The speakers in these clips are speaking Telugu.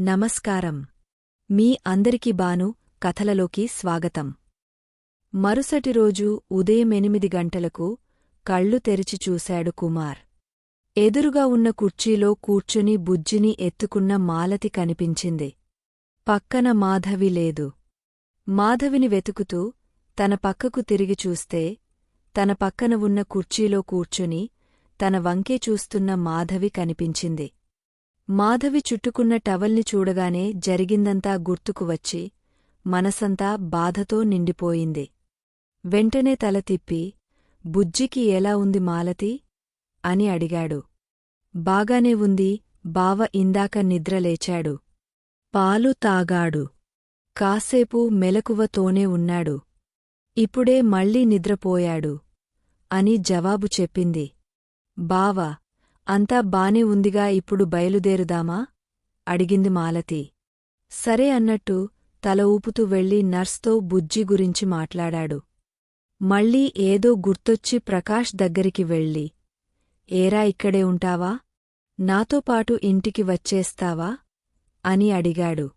నమస్కారం. మీ అందరికి బాను కథలలోకి స్వాగతం. మరుసటి రోజు ఉదయం ఎనిమిది గంటలకు కళ్ళు తెరిచి చూశాడు కుమార్. ఎదురుగా ఉన్న కుర్చీలో కూర్చుని బుజ్జిని ఎత్తుకున్న మాలతి కనిపించింది. పక్కన మాధవి లేదు. మాధవిని వెతుకుతూ తన పక్కకు తిరిగి చూస్తే తన పక్కన ఉన్న కుర్చీలో కూర్చుని తన వంకే చూస్తున్న మాధవి కనిపించింది. మాధవి చుట్టుకున్న టవల్ని చూడగానే జరిగిందంతా గుర్తుకు వచ్చి మనసంతా బాధతో నిండిపోయింది. వెంటనే తల తిప్పి బుజ్జికి ఎలా ఉంది మాలతి అని అడిగాడు. బాగానే ఉంది బావ ఇందాక నిద్రలేచాడు పాలు తాగాడు. కాసేపు మెలకువతోనే ఉన్నాడు. ఇప్పుడే మళ్ళీ నిద్రపోయాడు అని జవాబు చెప్పింది. బావా అంతా బానే ఉందిగా ఇప్పుడు బయలుదేరుదామా? అడిగింది మాలతి. సరే అన్నట్టు తల ఊపుతూ వెళ్ళి నర్స్తో బుజ్జి గురించి మాట్లాడాడు. మళ్ళీ ఏదో గుర్తొచ్చి ప్రకాష్ దగ్గరికి వెళ్ళి ఏరా ఇక్కడే ఉంటావా? నాతో పాటు ఇంటికి వచ్చేస్తావా? అని అడిగాడు.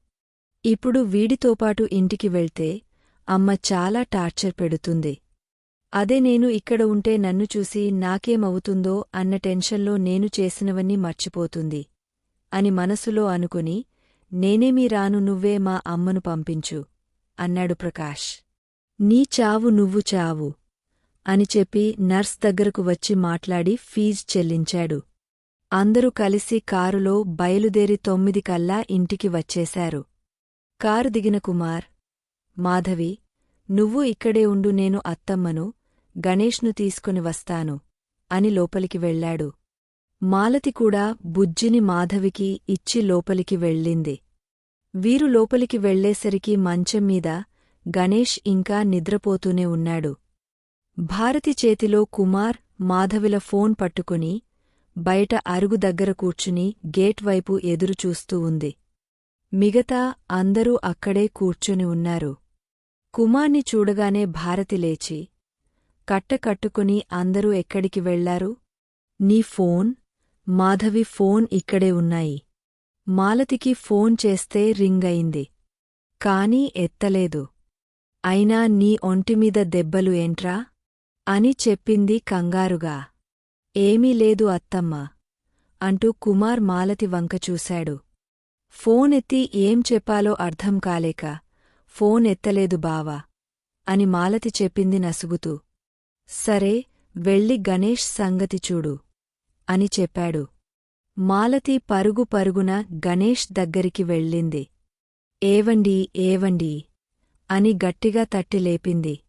ఇప్పుడు వీడితోపాటు ఇంటికి వెళ్తే అమ్మ చాలా టార్చర్ పెడుతుంది. అదే నేను ఇక్కడ ఉంటే నన్ను చూసి నాకేమవుతుందో అన్న టెన్షన్లో నేను చేసినవన్నీ మర్చిపోతుంది అని మనసులో అనుకుని నేనేమీ రాను నువ్వే మా అమ్మను పంపించు అన్నాడు ప్రకాష్. నీ చావు నువ్వు చావు అని చెప్పి నర్స్ దగ్గరకు వచ్చి మాట్లాడి ఫీజ్ చెల్లించాడు. అందరూ కలిసి కారులో బయలుదేరి తొమ్మిది కల్లా ఇంటికి వచ్చేశారు. కారు దిగిన కుమార్ మాధవి నువ్వు ఇక్కడే ఉండు నేను అత్తమ్మను గణేష్ను తీసుకుని వస్తాను అని లోపలికి వెళ్ళాడు మాలతి కూడా బుజ్జిని మాధవికి ఇచ్చి లోపలికి వెళ్ళింది. వీరు లోపలికి వెళ్ళేసరికి మంచం మీద గణేష్ ఇంకా నిద్రపోతూనే ఉన్నాడు. భారతి చేతిలో కుమార్ మాధవిల ఫోన్ పట్టుకుని బయట అరుగు దగ్గర కూర్చుని గేట్ వైపు ఎదురుచూస్తూ ఉంది. మిగతా అందరూ అక్కడే కూర్చుని ఉన్నారు. కుమార్ని చూడగానే భారతి లేచి కట్ట కట్టుకుని అందరూ ఎక్కడికి వెళ్ళారు? నీ ఫోన్? మాధవి ఫోన్ ఇక్కడే ఉన్నాయి. మాలతికి ఫోన్ చేస్తే రింగ్ అయింది. కాని ఎత్తలేదు. అయినా నీ ఒంటిమీద దెబ్బలు ఏంట్రా? అని చెప్పింది కంగారుగా. ఏమీ లేదు అత్తమ్మ అంటూ కుమార్ మాలతి వంక చూశాడు. ఫోన్ ఎత్తి ఏం చెప్పాలో అర్థం కాలేక ఫోన్ ఎత్తలేదు బావా అని మాలతి చెప్పింది నసుగుతూ. సరే వెళ్ళి గణేష్ సంగతి చూడు అని చెప్పాడు. మాలతి పరుగు పరుగున గణేష్ దగ్గరికి వెళ్ళింది. ఏవండీ ఏవండీ అని గట్టిగా తట్టి లేపింది.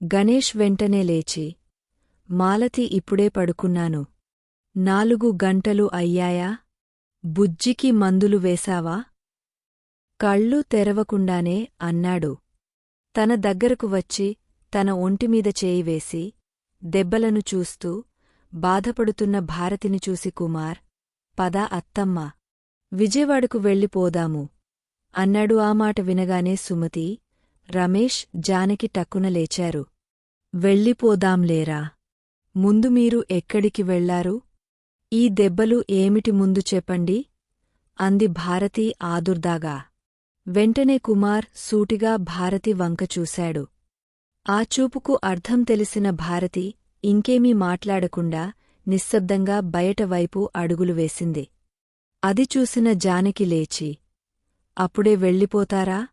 గణేష్ వెంటనే లేచి మాలతి ఇప్పుడే పడుకున్నాను. నాలుగు గంటలు అయ్యాయా? బుజ్జికి మందులు వేశావా? కళ్ళు తెరవకుండానే అన్నాడు. తన దగ్గరకు వచ్చి తన ఒంటిమీద చేయివేసి దెబ్బలను చూస్తూ బాధపడుతున్న భారతిని చూసి కుమార్ పద అత్తమ్మ విజయవాడకు వెళ్ళిపోదాము అన్నాడు ఆ మాట వినగానే సుమతి రమేష్ జానకి టక్కున లేచారు. వెళ్ళిపోదాంలేరా ముందు మీరు ఎక్కడికి వెళ్ళారు? ఈ దెబ్బలు ఏమిటి ముందు చెప్పండి అంది భారతి ఆదుర్దాగా. వెంటనే కుమార్ సూటిగా భారతి వంక చూశాడు. ఆ చూపుకు అర్థం తెలిసిన భారతి ఇంకేమీ మాట్లాడకుండా నిశ్శబ్దంగా బయటవైపు అడుగులు వేసింది. అది చూసిన జానకి లేచి అప్పుడే వెళ్ళిపోతారా?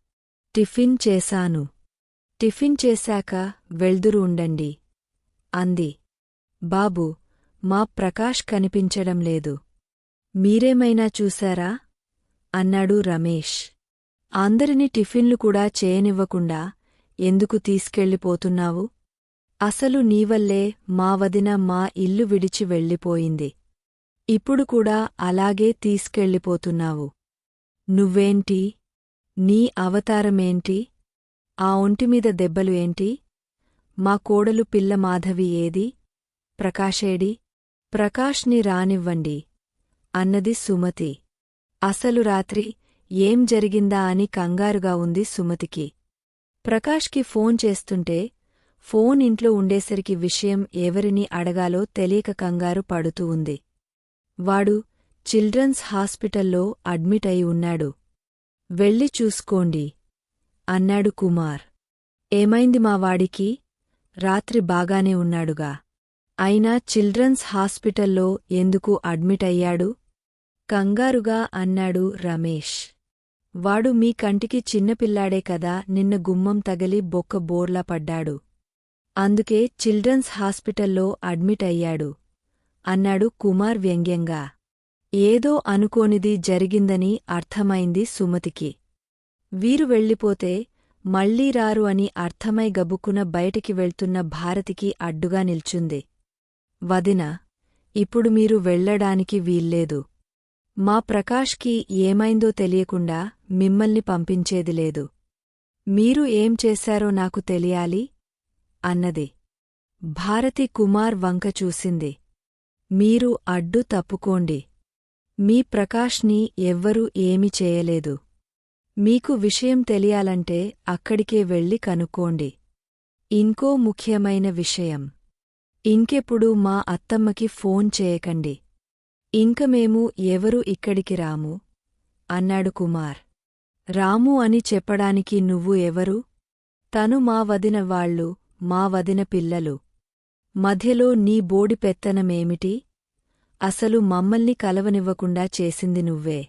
టిఫిన్ చేశాను. టిఫిన్ చేశాక వెళ్దురు ఉండండి అంది. బాబూ మా ప్రకాష్ కనిపించడం లేదు. మీరేమైనా చూశారా అన్నాడు రమేష్. అందరినీ టిఫిన్లు కూడా చేయనివ్వకుండా ఎందుకు తీసుకెళ్ళిపోతున్నావు? అసలు నీవల్లే మా వదిన మా ఇల్లు విడిచి వెళ్ళిపోయింది. ఇప్పుడు కూడా అలాగే తీసుకెళ్ళిపోతున్నావు. నువ్వేంటి? నీ అవతారమేంటి? ఆ ఒంటిమీద దెబ్బలు ఏంటి? మా కోడలు పిల్ల మాధవి ఏది? ప్రకాశేడి ప్రకాష్ని రానివ్వండి. అన్నది సుమతి. అసలు రాత్రి ఏం జరిగిందా అని కంగారుగా ఉంది సుమతికి. ప్రకాష్కి ఫోన్ చేస్తుంటే ఫోన్ ఇంట్లో ఉండేసరికి విషయం ఎవరిని అడగాలో తెలియక కంగారు పడుతూ ఉంది. వాడు చిల్డ్రన్స్ హాస్పిటల్లో అడ్మిట్ అయి ఉన్నాడు. వెళ్ళి చూసుకోండి అన్నాడు కుమార్. ఏమైంది మా వాడికి? రాత్రి బాగానే ఉన్నాడుగా. అయినా చిల్డ్రన్స్ హాస్పిటల్లో ఎందుకు అడ్మిట్ అయ్యాడు? కంగారుగా అన్నాడు రమేష్. వాడు మీ కంటికి చిన్నపిల్లాడే కదా నిన్న గుమ్మం తగిలి బొక్క బోర్లా పడ్డాడు. అందుకే చిల్డ్రన్స్ హాస్పిటల్లో అడ్మిట్ అయ్యాడు. అన్నాడు కుమార్ వ్యంగ్యంగా. ఏదో అనుకోనిది జరిగిందని అర్థమైంది సుమతికి. వీరు వెళ్ళిపోతే మళ్ళీ రారు అని అర్థమై గబుక్కున బయటికి వెళ్తున్న భారతికి అడ్డుగా నిల్చుంది. వదిన ఇప్పుడు మీరు వెళ్ళడానికి వీల్లేదు. మా ప్రకాష్కి ఏమైందో తెలియకుండా మిమ్మల్ని పంపించేది లేదు. మీరు ఏం చేశారో నాకు తెలియాలి? అన్నది. భారతి కుమార్ వంక చూసింది. మీరు అడ్డు తప్పుకోండి. మీ ప్రకాష్ని ఎవ్వరూ ఏమి చేయలేదు. మీకు విషయం తెలియాలంటే అక్కడికే వెళ్ళి కనుక్కోండి. ఇంకో ముఖ్యమైన విషయం. ఇంకెప్పుడు మా అత్తమ్మకి ఫోన్ చేయకండి. ఇంక మేము ఎవరు ఇక్కడికి రాము? అన్నాడు కుమార్. రాము అని చెప్పడానికి నువ్వు ఎవరు? తను మా వదిన వాళ్ళు మా వదిన పిల్లలు. మధ్యలో నీ బోడి పెత్తనమేమిటి? అసలు మమ్మల్ని కలవనివ్వకుండా చేసింది నువ్వే.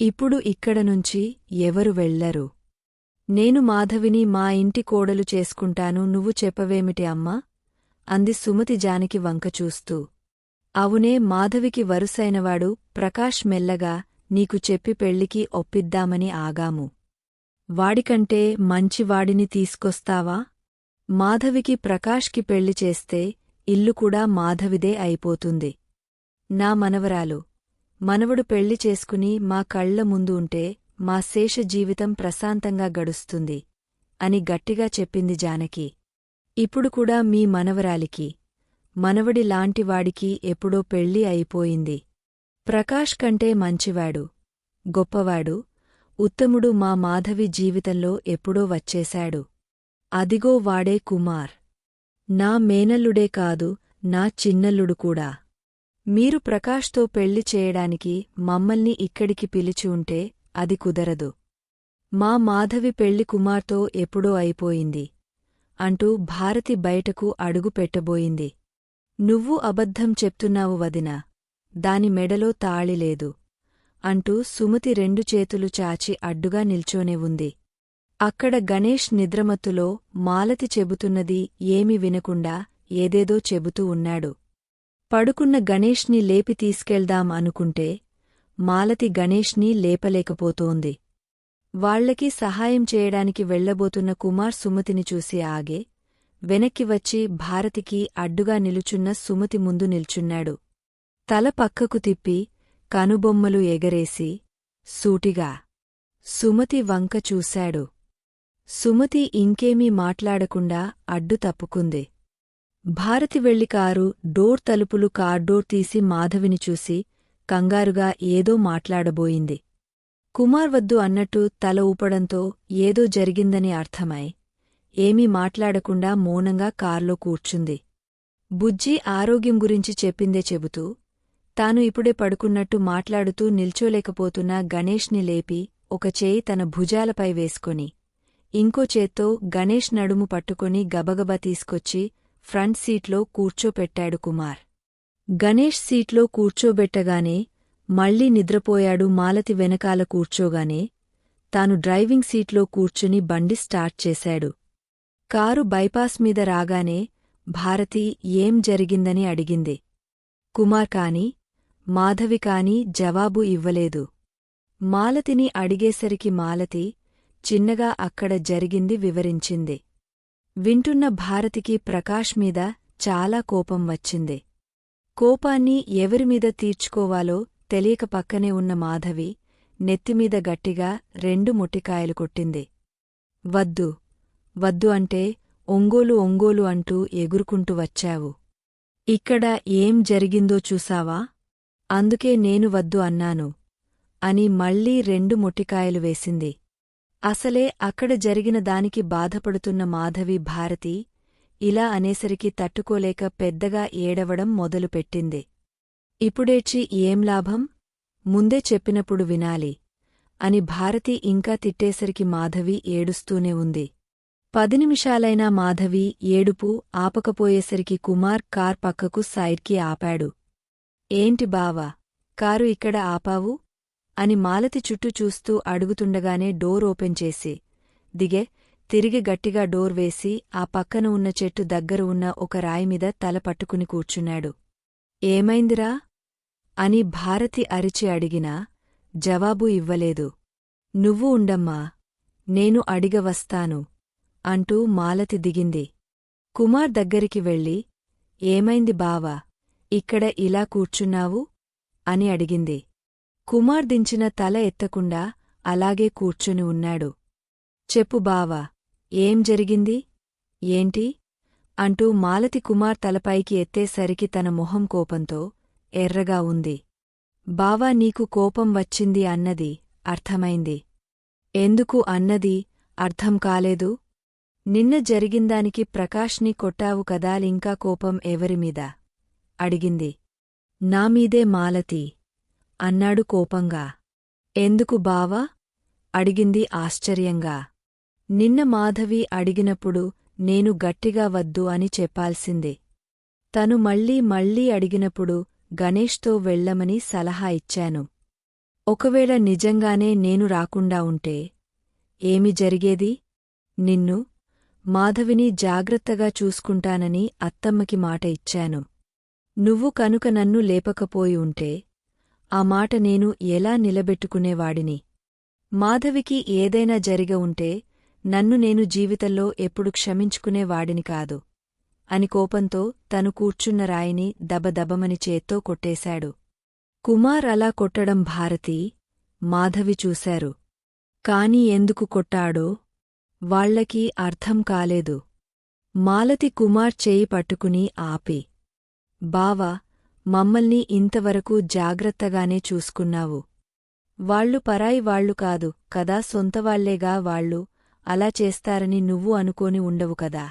ఇప్పుడు ఇక్కడనుంచి ఎవరు వెళ్ళరు నేను మాధవిని మా ఇంటి కోడలు చేసుకుంటాను నువ్వు చెప్పవేమిటి అమ్మా? అంది సుమతి జానికి వంకచూస్తూ అవునే మాధవికి వరుసైనవాడు ప్రకాష్ మెల్లగా నీకు చెప్పి పెళ్ళికి ఒప్పిద్దామని ఆగాము. వాడికంటే మంచివాడిని తీసుకొస్తావా? మాధవికి ప్రకాష్కి పెళ్ళి చేస్తే ఇల్లు కూడా మాధవిదే అయిపోతుంది. నా మనవరాలు మనవడు పెళ్ళి చేసుకుని మా కళ్ళ ముందు ఉంటే మా శేష జీవితం ప్రశాంతంగా గడుస్తుంది అని గట్టిగా చెప్పింది జానకి. ఇప్పుడు కూడా మీ మనవరాలికి మనవడి లాంటివాడికి ఎప్పుడో పెళ్ళి అయిపోయింది. ప్రకాష్ కంటే మంచివాడు గొప్పవాడు ఉత్తముడు మా మాధవి జీవితంలో ఎప్పుడో వచ్చేశాడు. అదిగో వాడే కుమార్. నా మేనల్లుడే కాదు నా చిన్నల్లుడు కూడా. మీరు ప్రకాష్తో పెళ్ళి చేయడానికి మమ్మల్ని ఇక్కడికి పిలిచి ఉంటే అది కుదరదు. మా మాధవి పెళ్ళి కుమార్తో ఎప్పుడో అయిపోయింది. అంటూ భారతి బయటకు అడుగు పెట్టబోయింది. నువ్వు అబద్ధం చెప్తున్నావు వదినా. దాని మెడలో తాళిలేదు అంటూ సుమతి రెండు చేతులు చాచి అడ్డుగా నిల్చోనే ఉంది. అక్కడ గణేష్ నిద్రమత్తులో మాలతి చెబుతున్నది ఏమి వినకుండా ఏదేదో చెబుతూ ఉన్నాడు. పడుకున్న గణేష్ని లేపి తీసుకెళ్దాం అనుకుంటే మాలతి గణేష్ని లేపలేకపోతోంది. వాళ్ళకి సహాయం చేయడానికి వెళ్ళబోతున్న కుమార్ సుమతిని చూసి ఆగే వెనక్కి వచ్చి భారతికి అడ్డుగా నిలుచున్న సుమతి ముందు నిల్చున్నాడు. తల పక్కకు తిప్పి కనుబొమ్మలు ఎగరేసి సూటిగా సుమతి వంక చూశాడు. సుమతి ఇంకేమీ మాట్లాడకుండా అడ్డు తప్పుకుంది. భారతి వెళ్ళి కారు డోర్ తలుపులు కార్డోర్ తీసి మాధవిని చూసి కంగారుగా ఏదో మాట్లాడబోయింది. కుమార్ వద్దు అన్నట్టు తల ఊపడంతో ఏదో జరిగిందని అర్థమై ఏమీ మాట్లాడకుండా మౌనంగా కార్లో కూర్చుంది. బుజ్జి ఆరోగ్యం గురించి చెప్పిందే చెబుతూ తాను ఇప్పుడే పడుకున్నట్టు మాట్లాడుతూ నిల్చోలేకపోతున్న గణేష్ని లేపి ఒక చేయి తన భుజాలపై వేసుకొని ఇంకో చేత్తో గణేష్ నడుము పట్టుకొని గబగబా తీసుకొచ్చి ఫ్రంట్ సీట్లో కూర్చోపెట్టాడు కుమార్. గణేష్ సీట్లో కూర్చోబెట్టగానే మళ్ళీ నిద్రపోయాడు మాలతి వెనకాల కూర్చోగానే తాను డ్రైవింగ్ సీట్లో కూర్చుని బండి స్టార్ట్ చేశాడు. కారు బైపాస్ మీద రాగానే భారతి ఏం జరిగిందని అడిగింది. కుమార్ కాని మాధవి కాని జవాబు ఇవ్వలేదు. మాలతిని అడిగేసరికి మాలతి చిన్నగా అక్కడ జరిగింది వివరించింది. వింటున్న భారతికి ప్రకాష్ మీద చాలా కోపం వచ్చింది. కోపాన్ని ఎవరిమీద తీర్చుకోవాలో తెలియక పక్కనే ఉన్న మాధవి నెత్తిమీద గట్టిగా రెండు ముట్టికాయలు కొట్టింది. వద్దు వద్దు అంటే ఒంగోలు ఒంగోలు అంటూ ఎగురుకుంటూ వచ్చావు. ఇక్కడ ఏం జరిగిందో చూసావా? అందుకే నేను వద్దు అన్నాను. అని మళ్ళీ రెండు మొట్టికాయలు వేసింది. అసలే అక్కడ జరిగిన దానికి బాధపడుతున్న మాధవి భారతి ఇలా అనేసరికి తట్టుకోలేక పెద్దగా ఏడవడం మొదలుపెట్టింది. ఇప్పుడేచి ఏం లాభం? ముందే చెప్పినప్పుడు వినాలి అని భారతి ఇంకా తిట్టేసరికి మాధవి ఏడుస్తూనే ఉంది. పది నిమిషాలైనా మాధవి ఏడుపు ఆపకపోయేసరికి కుమార్ కార్ పక్కకు సైడ్కి ఆపాడు. ఏంటి బావా కారు ఇక్కడ ఆపావు అని మాలతి చుట్టూ చూస్తూ అడుగుతుండగానే డోర్ ఓపెన్ చేసి దిగే తిరిగి గట్టిగా డోర్ వేసి ఆ పక్కన ఉన్న చెట్టు దగ్గర ఉన్న ఒక రాయిమీద తల పట్టుకుని కూర్చున్నాడు. ఏమైందిరా అని భారతి అరిచి అడిగినా జవాబు ఇవ్వలేదు. నువ్వు ఉండమ్మా నేను అడిగవస్తాను అంటూ మాలతి దిగింది. కుమార్ దగ్గరికి వెళ్ళి ఏమైంది బావా? ఇక్కడ ఇలా కూర్చున్నావు? అని అడిగింది. కుమార్ దించిన తల ఎత్తకుండా అలాగే కూర్చుని ఉన్నాడు. చెప్పు బావా ఏం జరిగింది? ఏంటి? అంటూ మాలతి కుమార్ తలపైకి ఎత్తేసరికి తన మొహం కోపంతో ఎర్రగా ఉంది. బావా నీకు కోపం వచ్చింది అన్నది అర్థమైంది. ఎందుకు అన్నది అర్థం కాలేదు? నిన్న జరిగిందానికి ప్రకాష్ని కొట్టావు కదాలింకా కోపం ఎవరిమీద అడిగింది. నామీదే మాలతి అన్నాడు కోపంగా. ఎందుకు బావా? అడిగింది ఆశ్చర్యంగా. నిన్న మాధవి అడిగినప్పుడు నేను గట్టిగా వద్దు అని చెప్పాల్సిందే. తను మళ్ళీ మళ్ళీ అడిగినప్పుడు గణేష్తో వెళ్ళమని సలహా ఇచ్చాను. ఒకవేళ నిజంగానే నేను రాకుండా ఉంటే ఏమి జరిగేది? నిన్ను మాధవిని జాగ్రత్తగా చూసుకుంటానని అత్తమ్మకి మాట ఇచ్చాను. నువ్వు కనుక నన్ను లేపకపోయి ఉంటే ఆ మాట నేను ఎలా నిలబెట్టుకునేవాడిని? మాధవికి ఏదైనా జరిగ ఉంటే నన్ను నేను జీవితంలో ఎప్పుడు క్షమించుకునేవాడిని కాదు. అని కోపంతో తను కూర్చున్న రాయిని దబదబమని చేత్తో కొట్టేశాడు. కుమార్ అలా కొట్టడం భారతి మాధవి చూశారు. కాని ఎందుకు కొట్టాడో వాళ్ళకి అర్థం కాలేదు. మాలతి కుమార్ చేయి పట్టుకుని ఆపి బావా మమ్మల్ని ఇంతవరకు జాగ్రత్తగానే చూసుకున్నావు. వాళ్ళు పరాయి వాళ్ళు కాదు కదా సొంతవాళ్ళేగా వాళ్ళు అలా చేస్తారని నువ్వు అనుకోని ఉండవు కదా.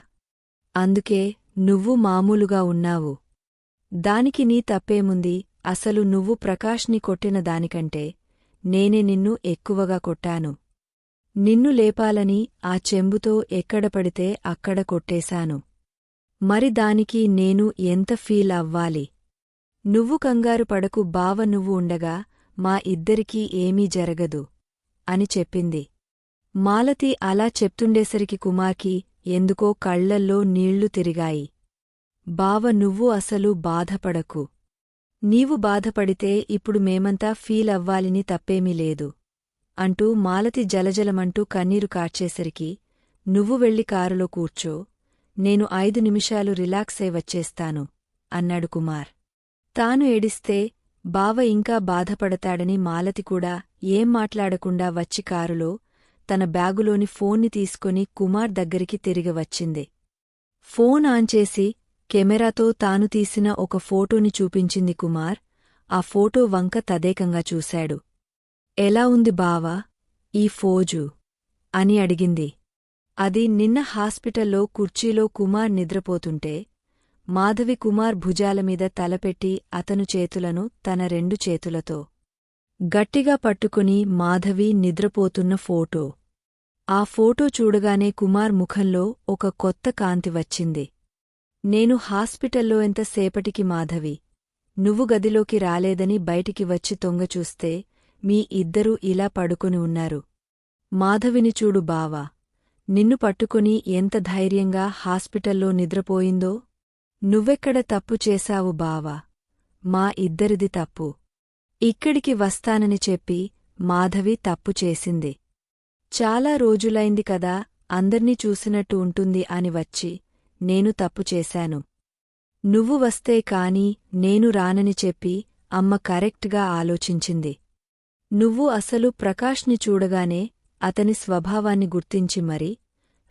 అందుకే నువ్వు మామూలుగా ఉన్నావు. దానికి నీ తప్పేముంది? అసలు నువ్వు ప్రకాష్ని కొట్టిన దానికంటే నేనే నిన్ను ఎక్కువగా కొట్టాను. నిన్ను లేపాలని ఆ చెంబుతో ఎక్కడపడితే అక్కడ కొట్టేశాను. మరి దానికి నేను ఎంత ఫీల్ అవ్వాలి? నువ్వు కంగారు పడకు బావ నువ్వు ఉండగా మా ఇద్దరికీ ఏమీ జరగదు అని చెప్పింది. మాలతి అలా చెప్తుండేసరికి కుమార్కి ఎందుకో కళ్ళల్లో నీళ్ళు తిరిగాయి. బావ నువ్వు అసలు బాధపడకు. నీవు బాధపడితే ఇప్పుడు మేమంతా ఫీల్ అవ్వాలిని తప్పేమీ లేదు. అంటూ మాలతి జలజలమంటూ కన్నీరు కార్చేసరికి నువ్వు వెళ్ళి కారులో కూర్చో నేను ఐదు నిమిషాలు రిలాక్సై వచ్చేస్తాను అన్నాడు కుమార్. తాను ఏడిస్తే బావ ఇంకా బాధపడతాడని మాలతి కూడా ఏం మాట్లాడకుండా వచ్చి కారులో తన బ్యాగులోని ఫోన్ని తీసుకుని కుమార్ దగ్గరికి తిరిగి వచ్చింది. ఫోన్ ఆన్ చేసి కెమెరాతో తాను తీసిన ఒక ఫోటోని చూపించింది కుమార్. ఆ ఫోటో వంక తదేకంగా చూశాడు. ఎలా ఉంది బావా ఈ ఫోజు అని అడిగింది. అది నిన్న హాస్పిటల్లో కుర్చీలో కుమార్ నిద్రపోతుంటే మాధవి కుమార్ భుజాలమీద తలపెట్టి అతను చేతులను తన రెండు చేతులతో గట్టిగా పట్టుకుని మాధవి నిద్రపోతున్న ఫోటో. ఆ ఫోటో చూడగానే కుమార్ ముఖంలో ఒక కొత్త కాంతి వచ్చింది. నేను హాస్పిటల్లో ఎంతసేపటికి మాధవి? నువ్వు గదిలోకి రాలేదని బయటికి వచ్చి తొంగచూస్తే మీ ఇద్దరూ ఇలా పడుకుని ఉన్నారు. మాధవిని చూడు బావా నిన్ను పట్టుకుని ఎంత ధైర్యంగా హాస్పిటల్లో నిద్రపోయిందో. నువ్వెక్కడ తప్పు చేశావు బావా మా ఇద్దరిది తప్పు. ఇక్కడికి వస్తానని చెప్పి మాధవి తప్పు చేసింది. చాలా రోజులైంది కదా అందర్నీ చూసినట్టు ఉంటుంది అని వచ్చి నేను తప్పు చేశాను. నువ్వు వస్తే కాని నేను రానని చెప్పి అమ్మ కరెక్ట్గా ఆలోచించింది. నువ్వు అసలు ప్రకాష్ని చూడగానే అతని స్వభావాన్ని గుర్తించి మరి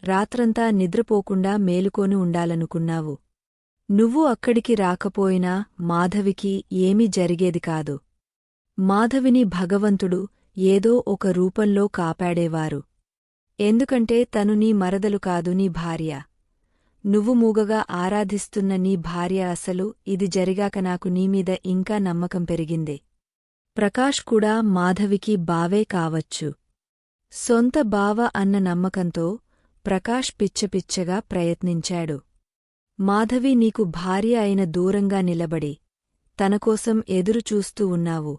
రాత్రంతా నిద్రపోకుండా మేలుకొని ఉండాలనుకున్నావు. నువ్వు అక్కడికి రాకపోయినా మాధవికి ఏమీ జరిగేది కాదు. మాధవిని భగవంతుడు ఏదో ఒక రూపంలో కాపాడేవారు. ఎందుకంటే తను నీ మరదలు కాదు నీ భార్య. నువ్వు మూగగా ఆరాధిస్తున్న నీ భార్య అసలు ఇది జరిగాక నాకు నీమీద ఇంకా నమ్మకం పెరిగింది. ప్రకాష్ కూడా మాధవికి బావే కావచ్చు. సొంత బావ అన్న నమ్మకంతో ప్రకాష్ పిచ్చపిచ్చగా ప్రయత్నించాడు. మాధవి నీకు భార్య అయిన దూరంగా నిలబడి తనకోసం ఎదురుచూస్తూ ఉన్నావు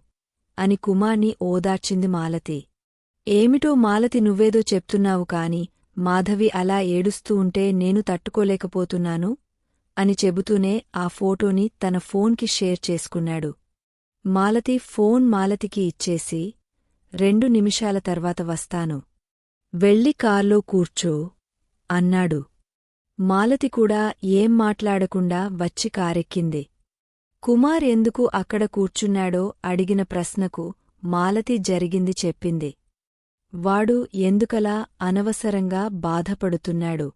అని కుమార్ని ఓదార్చింది మాలతి. ఏమిటో మాలతి నువ్వేదో చెప్తున్నావు కాని మాధవి అలా ఏడుస్తూ ఉంటే నేను తట్టుకోలేకపోతున్నాను అని చెబుతూనే ఆ ఫోటోని తన ఫోన్కి షేర్ చేసుకున్నాడు. మాలతి ఫోన్ మాలతికి ఇచ్చేసి రెండు నిమిషాల తర్వాత వస్తాను. వెళ్ళి కార్లో కూర్చో అన్నాడు. మాలతి కూడా ఏం మాట్లాడకుండా వచ్చి కారెక్కింది. కుమార్ ఎందుకు అక్కడ కూర్చున్నాడో అడిగిన ప్రశ్నకు మాలతి జరిగింది చెప్పింది. వాడు ఎందుకలా అనవసరంగా బాధపడుతున్నాడు.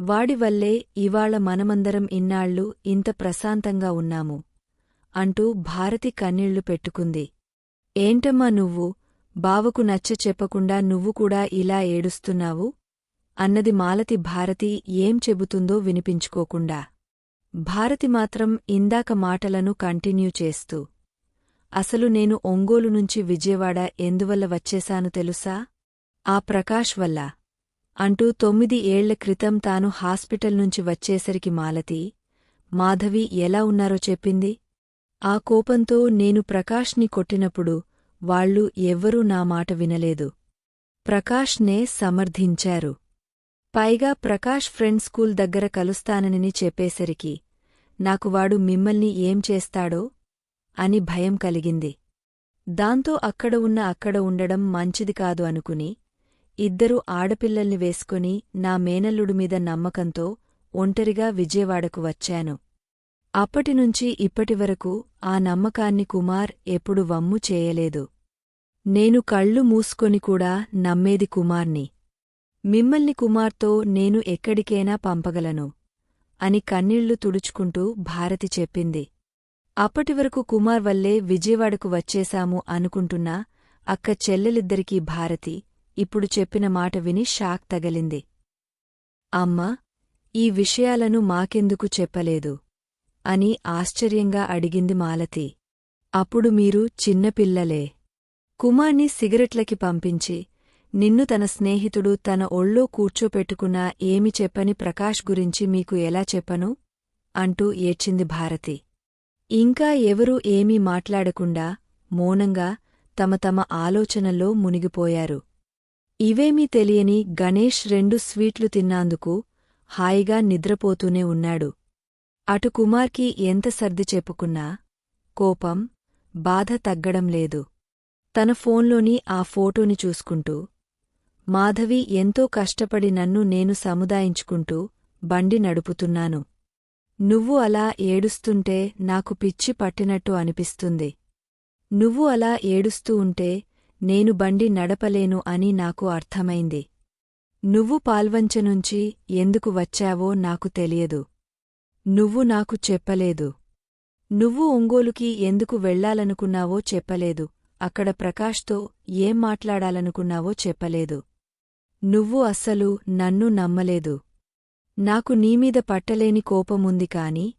వాడివల్లే ఇవాళ మనమందరం ఇన్నాళ్ళు ఇంత ప్రశాంతంగా ఉన్నాము. అంటూ భారతి కన్నీళ్ళు పెట్టుకుంది. ఏంటమ్మా నువ్వు? బావకు నచ్చ చెప్పకుండా నువ్వు కూడా ఇలా ఏడుస్తున్నావు? అన్నది మాలతి భారతి ఏం చెబుతుందో వినిపించుకోకుండా. భారతి మాత్రం ఇందాక మాటలను కంటిన్యూ చేస్తూ అసలు నేను ఒంగోలు నుంచి విజయవాడ ఎందువల్ల వచ్చేశాను తెలుసా? ఆ ప్రకాష్ వల్ల? అంటూ తొమ్మిది ఏళ్ళ క్రితం తాను హాస్పిటల్ నుంచి వచ్చేసరికి మాలతి మాధవి ఎలా ఉన్నారో చెప్పింది? ఆ కోపంతో నేను ప్రకాష్ని కొట్టినప్పుడు వాళ్ళు ఎవ్వరూ నా మాట వినలేదు. ప్రకాష్నే సమర్థించారు. పైగా ప్రకాష్ ఫ్రెండ్ స్కూల్ దగ్గర కలుస్తానని చెప్పేసరికి నాకు వాడు మిమ్మల్ని ఏం చేస్తాడో అని భయం కలిగింది. దాంతో అక్కడ ఉన్న అక్కడ ఉండడం మంచిది కాదు అనుకుని ఇద్దరు ఆడపిల్లల్ని వేసుకుని నా మేనల్లుడు మీద నమ్మకంతో ఒంటరిగా విజయవాడకు వచ్చాను. అప్పటినుంచి ఇప్పటివరకు ఆ నమ్మకాన్ని కుమార్ ఎప్పుడు వమ్ము చేయలేదు. నేను కళ్ళు మూసుకొని కూడా నమ్మేది కుమార్ని. మిమ్మల్ని కుమార్తో నేను ఎక్కడికైనా పంపగలను అని కన్నీళ్ళు తుడుచుకుంటూ భారతి చెప్పింది. అప్పటివరకు కుమార్ వల్లే విజయవాడకు వచ్చేశాము అనుకుంటున్నా అక్క చెల్లెలిద్దరికీ భారతి ఇప్పుడు చెప్పిన మాట విని షాక్ తగలింది. అమ్మ ఈ విషయాలను మాకెందుకు చెప్పలేదు? అని ఆశ్చర్యంగా అడిగింది మాలతి. అప్పుడు మీరు చిన్నపిల్లలే కుమార్ని సిగరెట్లకి పంపించి నిన్ను తన స్నేహితుడు తన ఒళ్ళో కూర్చోపెట్టుకున్నా ఏమి చెప్పని ప్రకాష్ గురించి మీకు ఎలా చెప్పను? అంటూ ఏడ్చింది భారతి. ఇంకా ఎవరూ ఏమీ మాట్లాడకుండా మౌనంగా తమ తమ ఆలోచనల్లో మునిగిపోయారు. ఇవేమీ తెలియని గణేష్ రెండు స్వీట్లు తిన్నాందుకు హాయిగా నిద్రపోతూనే ఉన్నాడు. అటు కుమార్కి ఎంత సర్ది చెప్పుకున్నా కోపం బాధ తగ్గడం లేదు. తన ఫోన్లోని ఆ ఫోటోని చూసుకుంటూ మాధవి ఎంతో కష్టపడి నన్ను నేను సముదాయించుకుంటూ బండి నడుపుతున్నాను. నువ్వు అలా ఏడుస్తుంటే నాకు పిచ్చి పట్టినట్టు అనిపిస్తుంది. నువ్వు అలా ఏడుస్తూ ఉంటే నేను బండి నడపలేను అని నాకు అర్థమైంది. నువ్వు పాల్వంచనుంచి ఎందుకు వచ్చావో నాకు తెలియదు. నువ్వు నాకు చెప్పలేదు. నువ్వు ఒంగోలుకి ఎందుకు వెళ్ళాలనుకున్నావో చెప్పలేదు. అక్కడ ప్రకాష్తో ఏం మాట్లాడాలనుకున్నావో చెప్పలేదు. నువ్వు అస్సలు నన్ను నమ్మలేదు. నాకు నీమీద పట్టలేని కోపముంది కాని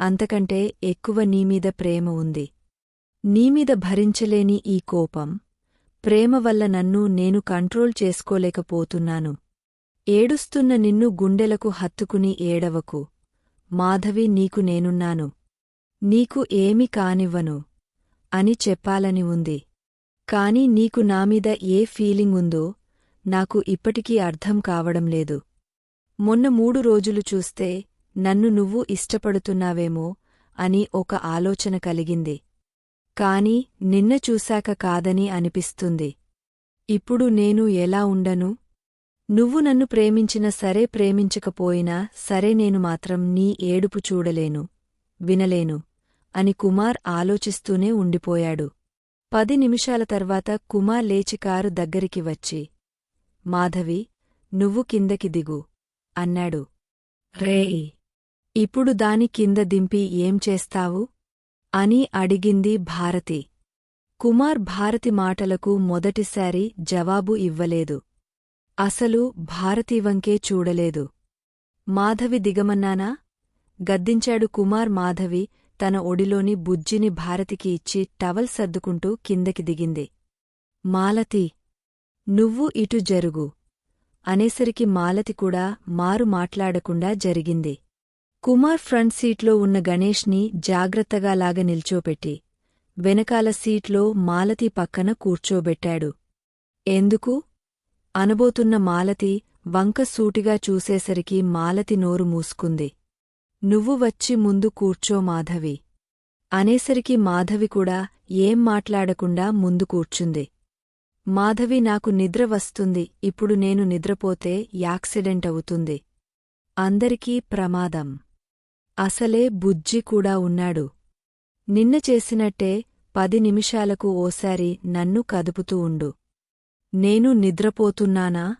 అంతకంటే ఎక్కువ నీమీద ప్రేమ ఉంది. నీమీద భరించలేని ఈ కోపం ప్రేమ వల్ల నన్ను నేను కంట్రోల్ చేసుకోలేకపోతున్నాను. ఏడుస్తున్న నిన్ను గుండెలకు హత్తుకుని ఏడవకు. మాధవి నీకు నేనున్నాను. నీకు ఏమి కానివ్వను అని చెప్పాలని ఉంది. కాని నీకు నామీద ఏ ఫీలింగ్ ఉందో నాకు ఇప్పటికీ అర్థం కావడం లేదు. మొన్న మూడు రోజులు చూస్తే నన్ను నువ్వు ఇష్టపడుతున్నావేమో అని ఒక ఆలోచన కలిగింది. కాని నిన్న చూశాక కాదని అనిపిస్తుంది. ఇప్పుడు నేను ఎలా ఉండను? నువ్వు నన్ను ప్రేమించిన సరే ప్రేమించకపోయినా సరే నేను మాత్రం నీ ఏడుపు చూడలేను వినలేను అని కుమార్ ఆలోచిస్తూనే ఉండిపోయాడు. పది నిమిషాల తర్వాత కుమార్ లేచి కారు దగ్గరికి వచ్చి మాధవి నువ్వు కిందకి దిగు అన్నాడు. రేయ్ ఇప్పుడు దాని కింద దింపి ఏం చేస్తావు? అని అడిగింది భారతి. కుమార్ భారతి మాటలకు మొదటిసారి జవాబు ఇవ్వలేదు. అసలు భారతీవంకే చూడలేదు. మాధవి దిగమన్నానా? గద్దించాడు కుమార్ మాధవి తన ఒడిలోని బుజ్జిని భారతికి ఇచ్చి టవల్ సర్దుకుంటూ కిందకి దిగింది. మాలతి నువ్వు ఇటు జరుగు. అనేసరికి మాలతి కూడా మారు మాట్లాడకుండా జరిగింది. కుమార్ ఫ్రంట్ సీట్లో ఉన్న గణేష్ని జాగ్రత్తగా లాగ నిల్చోపెట్టి వెనకాల సీట్లో మాలతి పక్కన కూర్చోబెట్టాడు. ఎందుకు? అనబోతున్న మాలతి వంక సూటిగా చూసేసరికి మాలతి నోరు మూసుకుంది. నువ్వు వచ్చి ముందు కూర్చో మాధవి అనేసరికి మాధవి కూడా ఏం మాట్లాడకుండా ముందు కూర్చుంది. మాధవి నాకు నిద్ర వస్తుంది ఇప్పుడు నేను నిద్రపోతే యాక్సిడెంట్ అవుతుంది. అందరికీ ప్రమాదం. అసలే బుజ్జి కూడా ఉన్నాడు. నిన్న చేసినట్టే పది నిమిషాలకు ఓసారి నన్ను కదుపుతూ ఉండు. నేను నిద్రపోతున్నానా?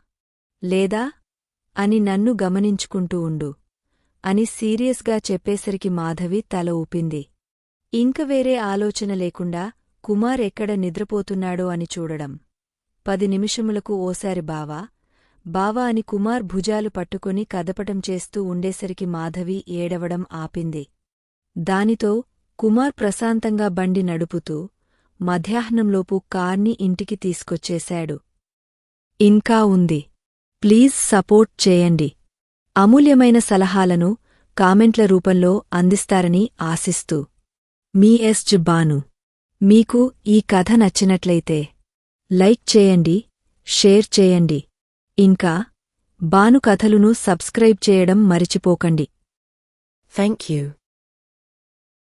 లేదా? అని నన్ను గమనించుకుంటూ ఉండు. అని సీరియస్గా చెప్పేసరికి మాధవి తల ఊపింది. ఇంక వేరే ఆలోచన లేకుండా కుమార్ ఎక్కడ నిద్రపోతున్నాడో అని చూడడం. పది నిమిషములకు ఓసారి బావా. బావా అని కుమార్ భుజాలు పట్టుకుని కదపటం చేస్తూ ఉండేసరికి మాధవి ఏడవడం ఆపింది. దానితో కుమార్ ప్రశాంతంగా బండి నడుపుతూ మధ్యాహ్నంలోపు కార్ని ఇంటికి తీసుకొచ్చేశాడు. ఇంకా ఉంది. ప్లీజ్ సపోర్ట్ చేయండి. అమూల్యమైన సలహాలను కామెంట్ల రూపంలో అందిస్తారని ఆశిస్తూ. మీ ఎస్ బాను మీకు ఈ కథ నచ్చినట్లయితే లైక్ చేయండి షేర్ చేయండి. ఇంకా బాను కథలును సబ్స్క్రైబ్ చేయడం మరిచిపోకండి. Thank you